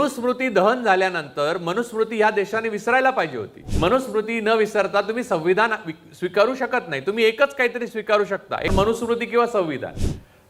मनुस्मृती दहन झाल्यानंतर मनुस्मृती ह्या देशाने विसरायला पाहिजे होती. मनुस्मृती न विसरता तुम्ही संविधान स्वीकारू शकत नाही. तुम्ही एकच काहीतरी स्वीकारू शकता. एक मनुस्मृती किंवा संविधान.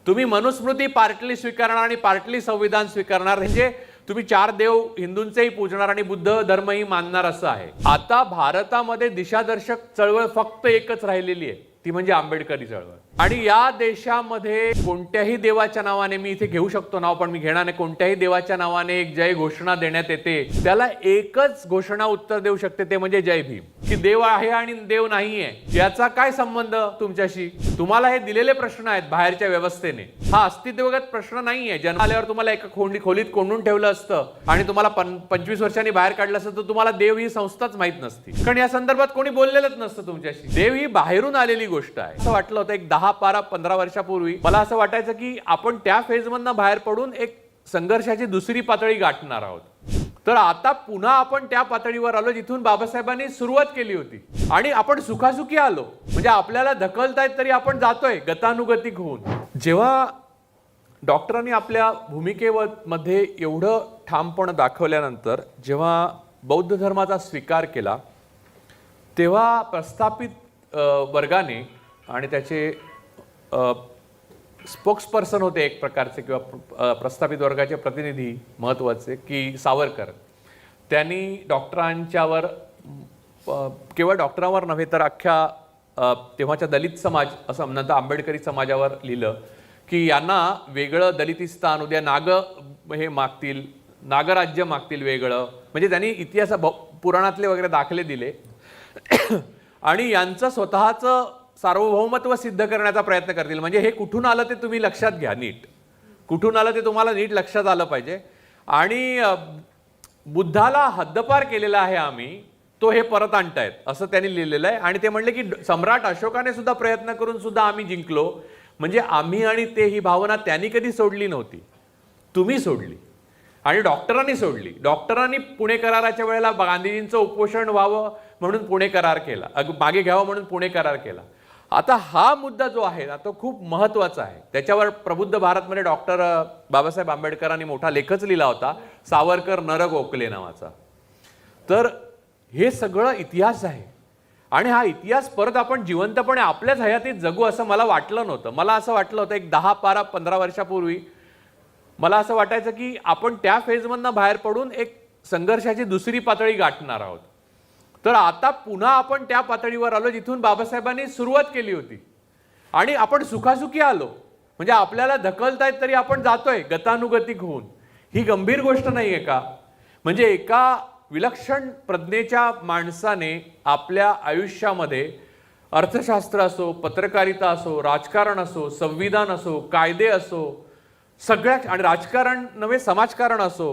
तुम्ही मनुस्मृती पार्टली स्वीकारणार आणि पार्टली संविधान स्वीकारणार म्हणजे तुम्ही चार देव हिंदूंचेही पूजणार आणि बुद्ध धर्मही मानणार असं आहे. आता भारतामध्ये दिशादर्शक चळवळ फक्त एकच राहिलेली आहे. ती म्हणजे आंबेडकरी चळवळ. आणि या देशामध्ये कोणत्याही देवाच्या नावाने मी इथे घेऊ शकतो नाव पण मी घेणार नाही. कोणत्याही देवाच्या नावाने एक जय घोषणा देण्यात येते. त्याला एकच घोषणा उत्तर देऊ शकते ते म्हणजे जय भीम. की देव आहे आणि देव नाहीये. याचा काय संबंध तुमच्याशी? तुम्हाला हे दिलेले प्रश्न आहेत बाहेरच्या व्यवस्थेने. हा अस्तित्वगत प्रश्न नाहीये. जन्म आल्यावर तुम्हाला एका खोंडी खोलीत कोंडून ठेवलं असतं आणि तुम्हाला पंचवीस वर्षांनी बाहेर काढलं असतं तर तुम्हाला देव ही संस्थाच माहीत नसती. कारण या संदर्भात कोणी बोललेलंच नसतं तुमच्याशी. देव ही बाहेरून आलेली गोष्ट आहे. असं वाटलं होतं एक दहा बारा पंधरा वर्षापूर्वी. मला असं वाटायचं की आपण त्या फेजमधनं बाहेर पडून एक संघर्षाची दुसरी पातळी गाठणार आहोत. तर आता पुन्हा आपण त्या पातळीवर आलो जिथून बाबासाहेबांनी सुरुवात केली होती. आणि आपण सुखासुखी आलो. म्हणजे आपल्याला धकलतायत तरी आपण जातोय गतानुगतिक होऊन. जेव्हा डॉक्टरांनी आपल्या भूमिकेवर मध्ये एवढं ठामपण दाखवल्यानंतर जेव्हा बौद्ध धर्माचा स्वीकार केला तेव्हा प्रस्थापित वर्गाने आणि त्याचे स्पोक्सपर्सन होते एक प्रकारचे किंवा प्रस्थापित वर्गाचे प्रतिनिधी महत्त्वाचे की सावरकर. त्यांनी डॉक्टरांच्यावर केवळ डॉक्टरांवर नव्हे तर अख्ख्या तेव्हाच्या दलित समाज असं नंतर आंबेडकरी समाजावर लिहिलं की यांना वेगळं दलितिस्तान उद्या नाग हे मागतील नागराज्य मागतील वेगळं. म्हणजे त्यांनी इतिहास पुराणातले वगैरे दाखले दिले. आणि यांचं स्वतःचं सार्वभौमत्व सिद्ध करण्याचा प्रयत्न करतील. म्हणजे हे कुठून आलं ते तुम्ही लक्षात घ्या नीट. कुठून आलं ते तुम्हाला नीट लक्षात आलं पाहिजे. आणि बुद्धाला हद्दपार केलेला आहे आम्ही तो हे परत आणतायत असं त्यांनी लिहिलेलं आहे. आणि ते म्हणले की ड- सम्राट अशोकाने सुद्धा प्रयत्न करून सुद्धा आम्ही जिंकलो. म्हणजे आम्ही आणि ते ही भावना त्यांनी कधी सोडली नव्हती. तुम्ही सोडली. आणि डॉक्टरांनी सोडली. डॉक्टरांनी पुणे कराराच्या वेळेला गांधीजींचं उपोषण व्हावं म्हणून पुणे करार केला. अग- मागे घ्यावं म्हणून पुणे करार केला. आता हा मुद्दा जो आहे ना तो खूप महत्त्वाचा आहे. त्याच्यावर प्रबुद्ध भारतमध्ये डॉक्टर बाबासाहेब आंबेडकरांनी मोठा लेखच लिहिला होता सावरकर नर ओकले नावाचा. तर हे सगळं इतिहास आहे. आणि हा इतिहास परत आपण जिवंतपणे आपल्याच हयातीत जगू असं मला वाटलं नव्हतं. मला असं वाटलं होतं एक दहा बारा पंधरा वर्षापूर्वी. मला असं वाटायचं की आपण त्या फेजमधनं बाहेर पडून एक संघर्षाची दुसरी पातळी गाठणार आहोत. तर आता पुन्हा आपण त्या पातळीवर आलो जिथून बाबासाहेबांनी सुरुवात केली होती. आणि आपण सुखासुखी आलो. म्हणजे आपल्याला ढकलतायत तरी आपण जातोय गतानुगतिक होऊन. ही गंभीर गोष्ट नाही आहे का? म्हणजे एका विलक्षण प्रज्ञेच्या माणसाने आपल्या आयुष्यामध्ये अर्थशास्त्र असो पत्रकारिता असो राजकारण असो संविधान असो कायदे असो सगळ्या आणि राजकारण नव्हे समाजकारण असो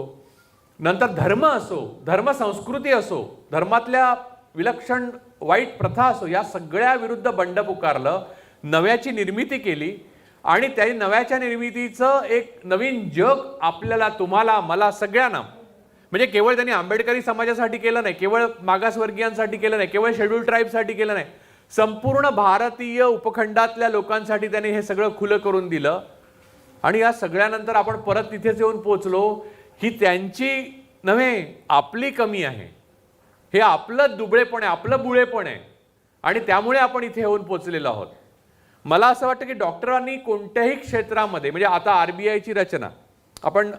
नंतर धर्म असो धर्म संस्कृती असो धर्मातल्या विलक्षण वाईट प्रथा असो या सगळ्या विरुद्ध बंड पुकारलं नव्याची निर्मिती केली आणि त्या नव्याच्या निर्मितीचं एक नवीन जग आपल्याला तुम्हाला मला सगळ्यांना म्हणजे केवळ त्यांनी आंबेडकरी समाजासाठी केलं नाही केवळ मागासवर्गीयांसाठी केलं नाही केवळ शेड्यूल ट्राईबसाठी केलं नाही संपूर्ण भारतीय उपखंडातल्या लोकांसाठी त्यांनी हे सगळं खुलं करून दिलं. आणि या सगळ्यानंतर आपण परत तिथेच येऊन पोचलो. ही त्यांची नव्हे आपली कमी आहे. हे आपलं दुबळेपण आहे आपलं बुळेपण आहे. आणि त्यामुळे आपण इथे येऊन पोचलेलो आहोत. मला असं वाटतं की डॉक्टरांनी कोणत्याही क्षेत्रामध्ये म्हणजे आता आर बी आयची रचना आपण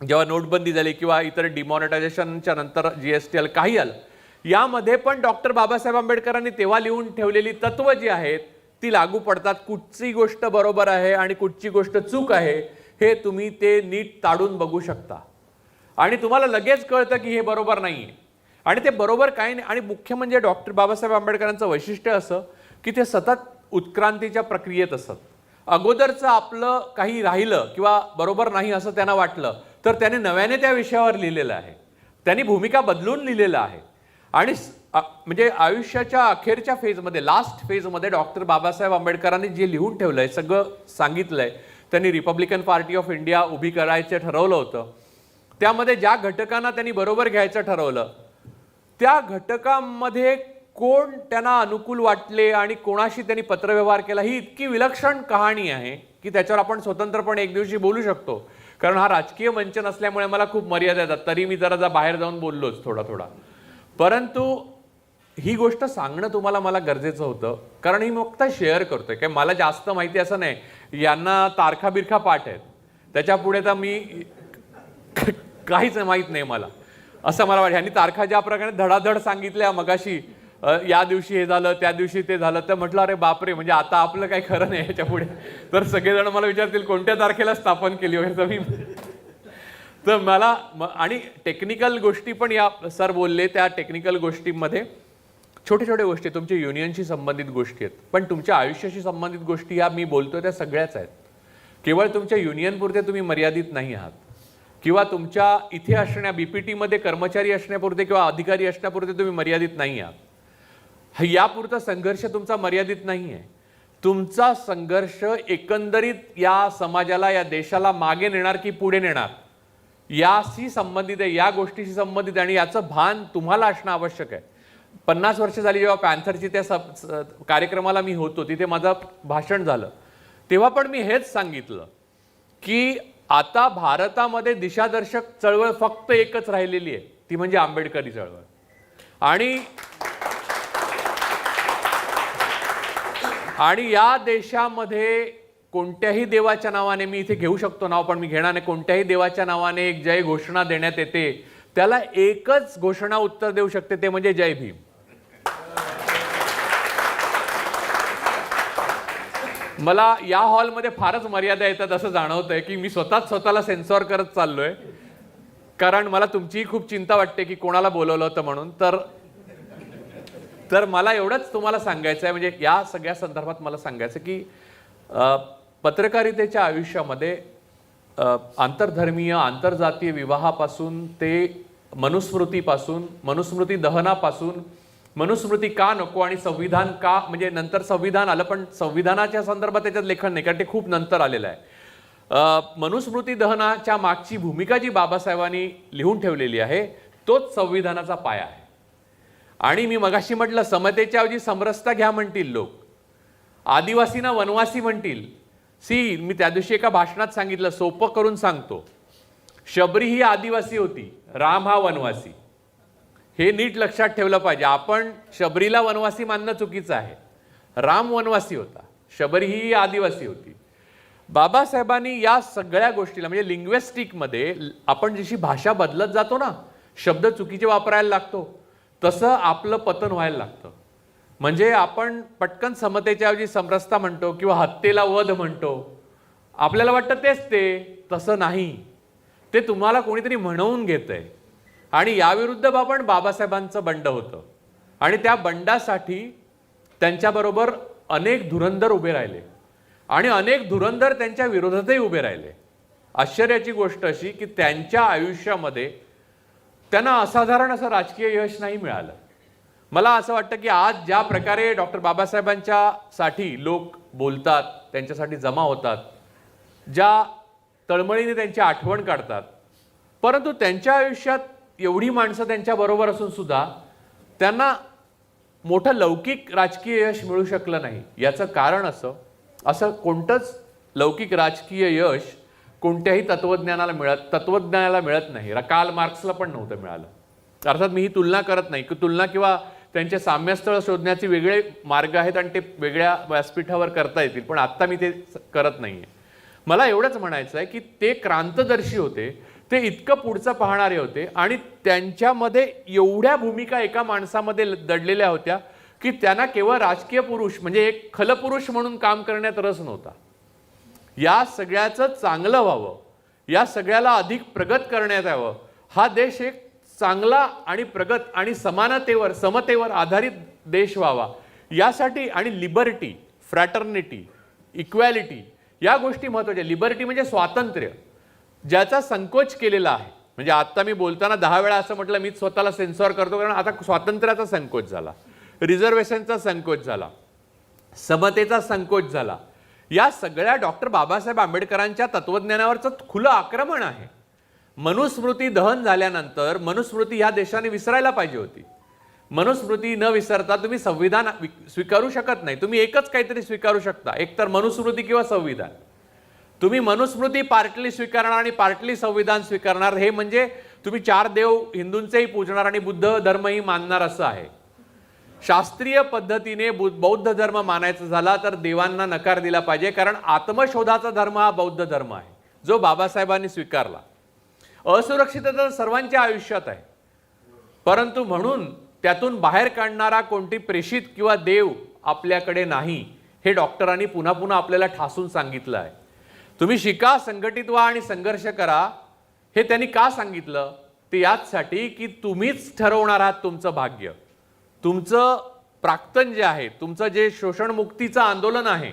जेव्हा नोटबंदी झाली किंवा इतर डिमॉनिटायझेशनच्या नंतर जी एस टी आलं काही आलं यामध्ये पण डॉक्टर बाबासाहेब आंबेडकरांनी तेव्हा लिहून ठेवलेली तत्व जी आहेत ती लागू पडतात. कुठची गोष्ट बरोबर आहे आणि कुठची गोष्ट चूक आहे हे तुम्ही ते नीट ताडून बघू शकता. आणि तुम्हाला लगेच कळतं की हे बरोबर नाही आहे आणि ते बरोबर काही नाही. आणि मुख्य म्हणजे डॉक्टर बाबासाहेब आंबेडकरांचं वैशिष्ट्य असं की ते सतत उत्क्रांतीच्या प्रक्रियेत असत. अगोदरचं आपलं काही राहिलं किंवा बरोबर नाही असं त्यांना वाटलं तर त्याने नव्याने त्या विषयावर लिहिलेलं आहे. त्यांनी भूमिका बदलून लिहिलेलं आहे. आणि म्हणजे आयुष्याच्या अखेरच्या फेजमध्ये लास्ट फेजमध्ये डॉक्टर बाबासाहेब आंबेडकरांनी जे लिहून ठेवलं आहे सगळं सांगितलं आहे त्यांनी रिपब्लिकन पार्टी ऑफ इंडिया उभी करायचं ठरवलं होतं. त्यामध्ये ज्या घटकांना त्यांनी बरोबर घ्यायचं ठरवलं त्या घटकांमध्ये कोण त्यांना अनुकूल वाटले आणि कोणाशी त्यांनी पत्रव्यवहार केला ही इतकी विलक्षण कहाणी आहे की त्याच्यावर आपण स्वतंत्रपणे एक दिवशी बोलू शकतो. कारण हा राजकीय मंच नसल्यामुळे मला खूप मर्यादा येतात. तरी मी जरा जा बाहेर जाऊन बोललोच थोडा थोडा परंतु ही गोष्ट सांगणं तुम्हाला मला गरजेचं होतं. कारण ही मी फक्त शेअर करतोय. काय मला जास्त माहिती असं नाही. यांना तारखा बिरखा पाठ आहेत. त्याच्या पुढे तर मी काहीच माहीत नाही मला. असं मला वाटतं. आणि तारखा ज्या प्रकारे धडाधड सांगितल्या मगाशी या दिवशी हे झालं त्या दिवशी ते झालं तर म्हटलं अरे बापरे म्हणजे आता आपलं काही खरं नाही याच्यापुढे. तर सगळेजण मला विचारतील कोणत्या तारखेला स्थापन केली हो? वगैरे तर मी तर मला आणि टेक्निकल गोष्टी पण या सर बोलले त्या टेक्निकल गोष्टींमध्ये. छोटे छोटे गोष्टी तुमच्या युनियनशी संबंधित गोष्टी आहेत. पण तुमच्या आयुष्याशी संबंधित गोष्टी या मी बोलतो त्या सगळ्याच आहेत. केवळ तुमच्या युनियनपुरते तुम्ही मर्यादित नाही आहात. किंवा तुमच्या इथे असण्या बीपीटीमध्ये कर्मचारी असण्यापुरते किंवा अधिकारी असण्यापुरते तुम्ही मर्यादित नाही आहात. यापुरता संघर्ष तुमचा मर्यादित नाही आहे तुमचा संघर्ष एकंदरीत या समाजाला या देशाला मागे नेणार की पुढे नेणार? याशी संबंधित आहे या गोष्टीशी संबंधित आहे आणि याचं भान तुम्हाला असणं आवश्यक आहे. पन्नास वर्ष झाली जेव्हा पॅन्थरची त्या सब स- कार्यक्रमाला मी होतो तिथे माझं भाषण झालं. तेव्हा पण मी हेच सांगितलं की आता भारतामध्ये दिशादर्शक चळवळ फक्त एकच राहिलेली आहे ती म्हणजे आंबेडकरी चळवळ. आणि आणि या देशामध्ये कोणत्याही देवाच्या नावाने मी इथे घेऊ शकतो नाव पण मी घेणार नाही. कोणत्याही देवाच्या नावाने एक जय घोषणा देण्यात येते त्याला एकच घोषणा उत्तर देऊ शकते ते म्हणजे जय भीम. मला या हॉलमध्ये फारच मर्यादा येतात असं जाणवतंय की मी स्वतःच स्वतःला सेन्सॉर करत चाललोय. कारण मला तुमचीही खूप चिंता वाटते की कोणाला बोलवलं होतं म्हणून. तर तर मला एवढंच तुम्हाला सांगायचं आहे म्हणजे या सगळ्या संदर्भात मला सांगायचं की पत्रकारितेच्या आयुष्यामध्ये आंतरधर्मीय आंतरजातीय विवाहापासून ते मनुस्मृतीपासून मनुस्मृती दहनापासून मनुस्मृती का नको आणि संविधान का म्हणजे नंतर संविधान आलं पण संविधानाच्या संदर्भात त्याच्यात लेखन नाही कारण ते खूप नंतर आलेलं आहे. मनुस्मृती दहनाच्या मागची भूमिका जी बाबासाहेबांनी लिहून ठेवलेली आहे तोच संविधानाचा पाया आहे. आणि मी मगाशी म्हटलं समतेच्या ऐवजी समरसता घ्या म्हणतील लोक. आदिवासींना वनवासी म्हणतील. सी मी त्या दिवशी एका भाषणात सांगितलं सोपं करून सांगतो. शबरी ही आदिवासी होती राम हा वनवासी. हे नीट लक्षात ठेवलं पाहिजे. आपण शबरीला वनवासी मानणं चुकीचं आहे. राम वनवासी होता. शबरी ही आदिवासी होती. बाबासाहेबांनी या सगळ्या गोष्टीला म्हणजे लिंग्वेस्टिकमध्ये आपण जशी भाषा बदलत जातो ना शब्द चुकीचे वापरायला लागतो. तसं आपलं पतन व्हायला लागतं. म्हणजे आपण पटकन समतेच्या ऐवजी समरसता म्हणतो किंवा हत्येला वध म्हणतो. आपल्याला वाटतं तेच ते तसं नाही. ते तुम्हाला कोणीतरी म्हणवून घेतं आहे आणि याविरुद्ध आपण बाबासाहेबांचं बंड होतं. आणि त्या बंडासाठी त्यांच्याबरोबर अनेक धुरंधर उभे राहिले. आणि अनेक धुरंधर त्यांच्या विरोधातही उभे राहिले. आश्चर्याची गोष्ट अशी की त्यांच्या आयुष्यामध्ये त्यांना असाधारण असं राजकीय यश नाही मिळालं. मला असं वाटतं की आज ज्या प्रकारे डॉक्टर बाबासाहेबांच्या साठी लोक बोलतात त्यांच्यासाठी जमा होतात ज्या तळमळीने त्यांची आठवण काढतात परंतु त्यांच्या आयुष्यात एवढी माणसं त्यांच्याबरोबर असून सुद्धा त्यांना मोठं लौकिक राजकीय यश मिळू शकलं नाही. याचं कारण असं असं कोणतंच लौकिक राजकीय यश कोणत्याही तत्वज्ञानाला मिळत तत्वज्ञानाला मिळत नाही. काल मार्क्सला पण नव्हतं मिळालं. अर्थात मी ही तुलना करत नाही. की तुलना किंवा त्यांचे साम्यस्थळ शोधण्याचे वेगळे मार्ग आहेत आणि ते वेगळ्या व्यासपीठावर करता येतील पण आत्ता मी ते करत नाही मला एवढंच म्हणायचं आहे की ते क्रांतदर्शी होते ते इतकं पुढचं पाहणारे होते आणि त्यांच्यामध्ये एवढ्या भूमिका एका माणसामध्ये ल- दडलेल्या होत्या की त्यांना केवळ राजकीय पुरुष म्हणजे एक खलपुरुष म्हणून काम करण्यात रस नव्हता. या सगळ्याचं चांगलं व्हावं या सगळ्याला अधिक प्रगत करण्यात यावं हा देश एक चांगला आणि प्रगत आणि समानतेवर समतेवर आधारित देश व्हावा यासाठी आणि लिबर्टी फ्रॅटर्निटी इक्वॅलिटी या गोष्टी महत्त्वाच्या. लिबर्टी म्हणजे स्वातंत्र्य. ज्याचा संकोच केलेला आहे. म्हणजे आत्ता मी बोलताना दहा वेळा असं म्हटलं मी स्वतःला सेन्सॉर करतो कारण आता स्वातंत्र्याचा संकोच झाला. रिझर्वेशनचा संकोच झाला. समतेचा संकोच झाला. या सगळ्या डॉक्टर बाबासाहेब आंबेडकरांच्या तत्वज्ञानावरचं खुलं आक्रमण आहे. मनुस्मृती दहन झाल्यानंतर मनुस्मृती ह्या देशाने विसरायला पाहिजे होती. मनुस्मृती न विसरता तुम्ही संविधान स्वीकारू शकत नाही. तुम्ही एकच काहीतरी स्वीकारू शकता. एकतर मनुस्मृती किंवा संविधान. तुम्ही मनुस्मृती पार्टली स्वीकारणार आणि पार्टली संविधान स्वीकारणार हे म्हणजे तुम्ही चार देव हिंदूंचेही पूजणार आणि बुद्ध धर्मही मानणार असं आहे. शास्त्रीय पद्धतीने बु- बौद्ध धर्म मानायचा झाला तर देवांना नकार दिला पाहिजे कारण आत्मशोधाचा धर्म हा बौद्ध धर्म आहे जो बाबासाहेबांनी स्वीकारला. असुरक्षितता तर सर्वांच्या आयुष्यात आहे. परंतु म्हणून त्यातून बाहेर काढणारा कोणती प्रेषित किंवा देव आपल्याकडे नाही हे डॉक्टरांनी पुन्हा पुन्हा आपल्याला ठासून सांगितलं आहे. तुम्ही शिका संघटित व्हा आणि संघर्ष करा. हे त्यांनी का सांगितलं? ते याचसाठी की तुम्हीच ठरवणार आहात तुमचं भाग्य. तुमचं प्राक्तन जे आहे तुमचं जे शोषणमुक्तीचं आंदोलन आहे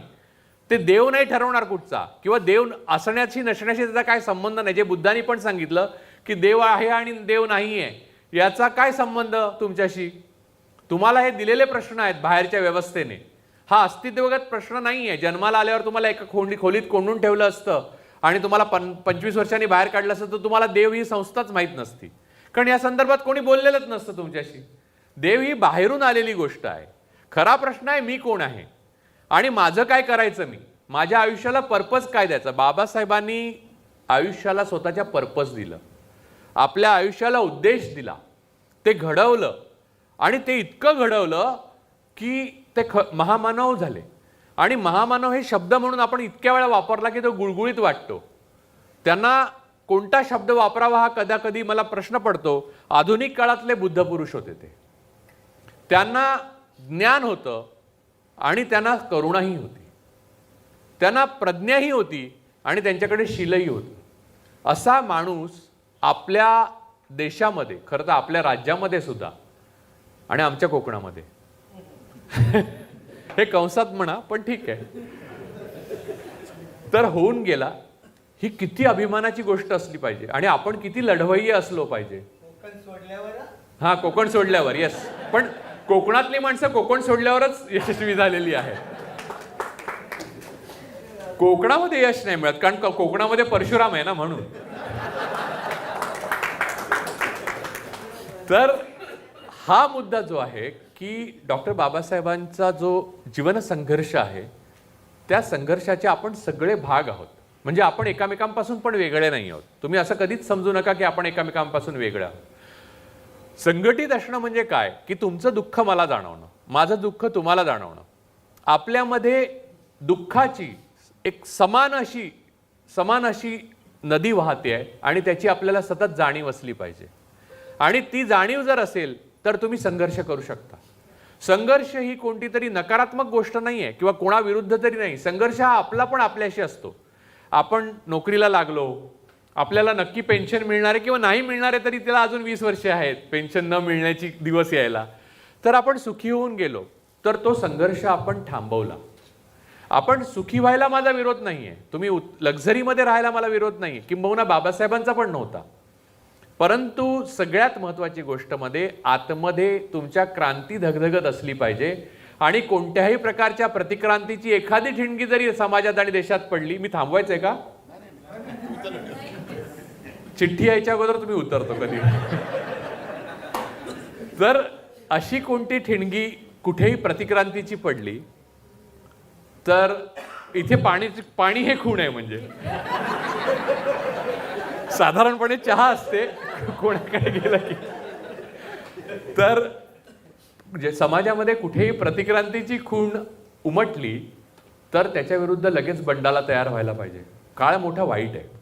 ते देव नाही ठरवणार कुठचा. किंवा देव असण्याशी नसण्याशी त्याचा काय संबंध नाही. जे बुद्धांनी पण सांगितलं की देव आहे आणि देव नाही आहे याचा काय संबंध तुमच्याशी? तुम्हाला हे दिलेले प्रश्न आहेत बाहेरच्या व्यवस्थेने. हा अस्तित्वगत प्रश्न नाही आहे जन्माला आल्यावर तुम्हाला एका खोंडी खोलीत कोंडून ठेवलं असतं आणि तुम्हाला पं पंचवीस वर्षांनी बाहेर काढलं असतं तर तुम्हाला देव ही संस्थाच माहीत नसती. कारण या संदर्भात कोणी बोललेलंच नसतं तुमच्याशी. देव ही बाहेरून आलेली गोष्ट आहे. खरा प्रश्न आहे मी कोण आहे? आणि माझं काय करायचं मी? माझ्या आयुष्याला पर्पज काय द्यायचा? बाबासाहेबांनी आयुष्याला स्वतःच्या पर्पज दिलं. आपल्या आयुष्याला उद्देश दिला. ते घडवलं. आणि ते इतकं घडवलं की ते ख महामानव झाले. आणि महामानव हे शब्द म्हणून आपण इतक्या वेळा वापरला की तो गुळगुळीत वाटतो. त्यांना कोणता शब्द वापरावा हा कदाकधी मला प्रश्न पडतो. आधुनिक काळातले बुद्ध पुरुष होते ते. त्यांना ज्ञान होतं आणि त्यांना करुणाही होती. त्यांना प्रज्ञाही होती आणि त्यांच्याकडे शिलही होती. असा माणूस आपल्या देशामध्ये खरं तर आपल्या राज्यामध्ये सुद्धा आणि आमच्या कोकणामध्ये हे कंसात म्हणा पण ठीक आहे. तर होऊन गेला ही किती अभिमानाची गोष्ट असली पाहिजे. आणि आपण किती लढवय्ये असलो पाहिजे. कोकण सोडल्यावर? हा कोकण सोडल्यावर येस पण कोकणातली माणसं कोकण सोडल्यावरच यशस्वी झालेली आहेत. कोकणामध्ये यश नाही मिळत कारण कोकणामध्ये परशुराम आहे ना म्हणून. तर हा मुद्दा जो आहे की डॉक्टर बाबासाहेबांचा जो जीवन संघर्ष आहे त्या संघर्षाचे आपण सगळे भाग आहोत. म्हणजे आपण एकामेकांपासून पण वेगळे नाही आहोत. तुम्ही असं कधीच समजू नका की आपण एकामेकांपासून वेगळे आहोत. संघटित असणं म्हणजे काय? की तुमचं दुःख मला जाणवणं. माझं दुःख तुम्हाला जाणवणं. आपल्यामध्ये दुःखाची एक समान अशी समान अशी नदी वाहते आहे आणि त्याची आपल्याला सतत जाणीव असली पाहिजे. आणि ती जाणीव जर असेल तर तुम्ही संघर्ष करू शकता. संघर्ष ही कोणती तरी नकारात्मक गोष्ट नाही आहे किंवा कोणाविरुद्ध तरी नाही. संघर्ष हा आपला पण आपल्याशी असतो. आपण नोकरीला लागलो आपल्याला नक्की पेन्शन मिळणार आहे किंवा नाही मिळणार आहे तरी त्याला अजून वीस वर्षे आहेत. पेन्शन न मिळण्याची दिवस यायला. तर आपण सुखी होऊन गेलो तर तो संघर्ष आपण थांबवला. आपण सुखी व्हायला माझा विरोध नाही आहे तुम्ही उत- लक्झरीमध्ये राहायला मला विरोध नाही किंबहुना बाबासाहेबांचा पण नव्हता. परंतु सगळ्यात महत्त्वाची गोष्टमध्ये आतमध्ये तुमच्या क्रांती धगधगत असली पाहिजे. आणि कोणत्याही प्रकारच्या प्रतिक्रांतीची एखादी ठिणगी जरी समाजात आणि देशात पडली मी थांबवायचंय का? चिठ्ठी यायच्या अगोदर तुम्ही उतरतो कधी. जर अशी कोणती ठिणगी कुठेही प्रतिक्रांतीची पडली तर इथे पाणी पाणी हे खूण आहे म्हणजे. साधारणपणे चहा असते. कोणाकडे गेलं की? तर म्हणजे समाजामध्ये कुठेही प्रतिक्रांतीची खूण उमटली तर त्याच्या विरुद्ध लगेच बंडाला तयार व्हायला पाहिजे. काळ मोठा वाईट आहे.